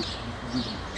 Bak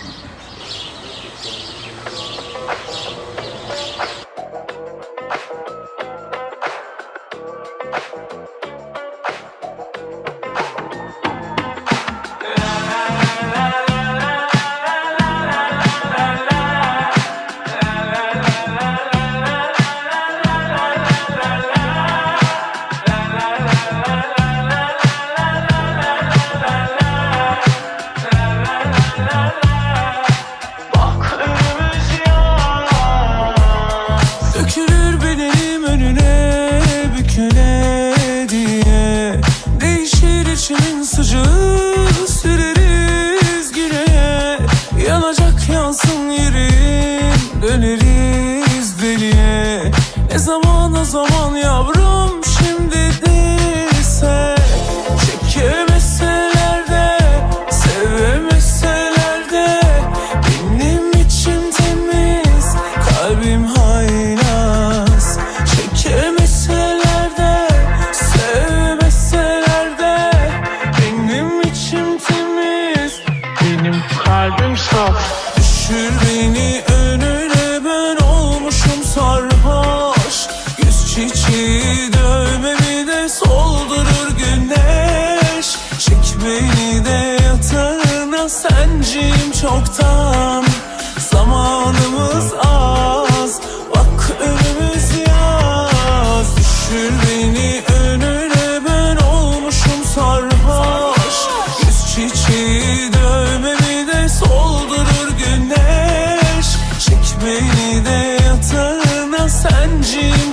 kalbim saf. Düşür beni önüne ben olmuşum sarhoş. Yüz çiçeği dövmemi de soldurur güneş. Çek beni de yatağına sencim çoktan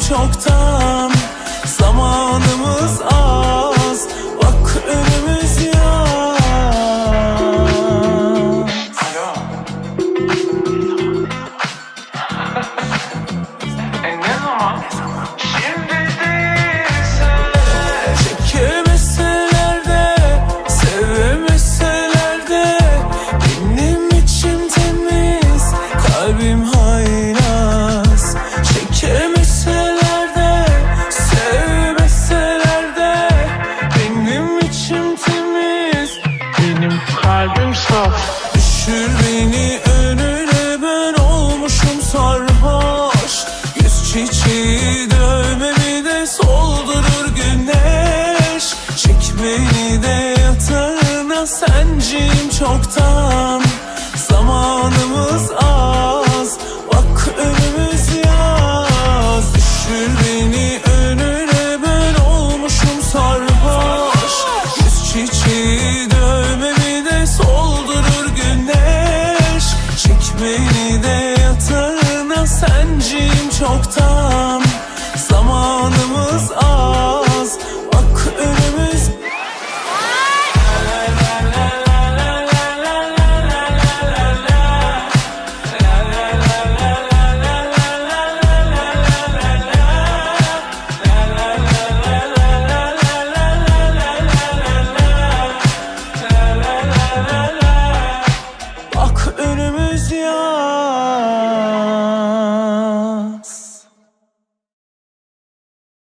çoktan Zamanımız az Bak önümüz yaz Alo. Düşür beni önüne ben olmuşum sarhoş. Yüz çiçeği dövmemi de soldurur güneş. Çek beni de yatağına sencim çoktan. Zamanımız az Bak önümüz yaz. Düşür beni önüne ben olmuşum sarhoş. Yüz çiçeği dövmemi beni de yatağına sencim çoktan